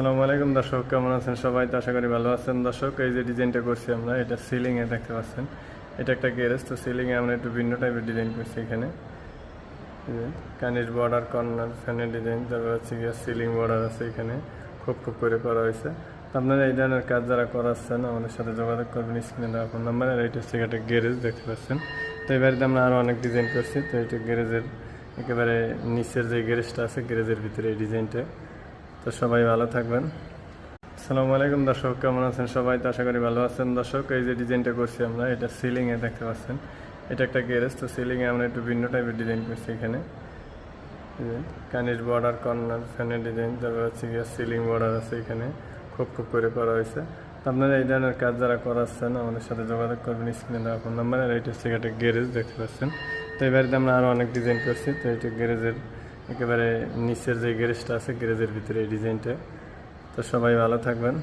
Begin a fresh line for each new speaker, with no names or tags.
আসসালামু আলাইকুম দর্শক, কেমন আছেন সবাই? তো আশা করি ভালো আছেন। দর্শক, এই যে ডিজাইনটা করছি আমরা, এটা সিলিং এ দেখতে পাচ্ছেন। এটা একটা গ্যারেজ তো সিলিং এ আমরা একটু ভিন্ন টাইপের ডিজাইন করছি এখানে। কানির বর্ডার কর্নার ফ্যানের ডিজাইন তারপর হচ্ছে গিয়ে সিলিং বর্ডার আছে এখানে। খুব খুব করে করা হয়েছে। তো আপনারা এই ধরনের কাজ যারা করাচ্ছেন, আমাদের সাথে যোগাযোগ করবেন স্ক্রিনে দেওয়া ফোন নাম্বার আর এটা হচ্ছে একটা গ্যারেজ দেখতে পাচ্ছেন। তো এই বাড়িতে আমরা আরও অনেক ডিজাইন করছি। তো এটা গ্যারেজের একেবারে নিচের যে গ্যারেজটা আছে গ্যারেজের ভিতরে এই ডিজাইনটা তো সবাই ভালো থাকবেন। আসসালামু আলাইকুম দর্শক, কেমন আছেন সবাই? তো আশা করি ভালো আছেন দর্শক। এই যে ডিজাইনটা করছি আমরা, এটা সিলিংয়ে দেখতে পাচ্ছেন। এটা একটা গ্যারেজ তো সিলিংয়ে আমরা একটু ভিন্ন টাইপের ডিজাইন করছি এখানে। কানির বর্ডার কর্নার ফ্যানের ডিজাইন তারপর হচ্ছে গিয়ে সিলিং বর্ডার আছে এখানে। খুব খুব করে করা হয়েছে। আপনারা এই ধরনের কাজ যারা করাচ্ছেন, আমাদের সাথে যোগাযোগ করবেন স্ক্রিনে দেওয়া ফোন নাম্বার। আর এটা হচ্ছে একটা গ্যারেজ দেখতে পাচ্ছেন। তো বাড়িতে আমরা আরও অনেক ডিজাইন করছি। তো এটা গ্যারেজের একেবারে নিচের যে গ্যারেজটা আছে গ্যারেজের ভিতরে এই ডিজাইনটা তো সবাই ভালো থাকবেন।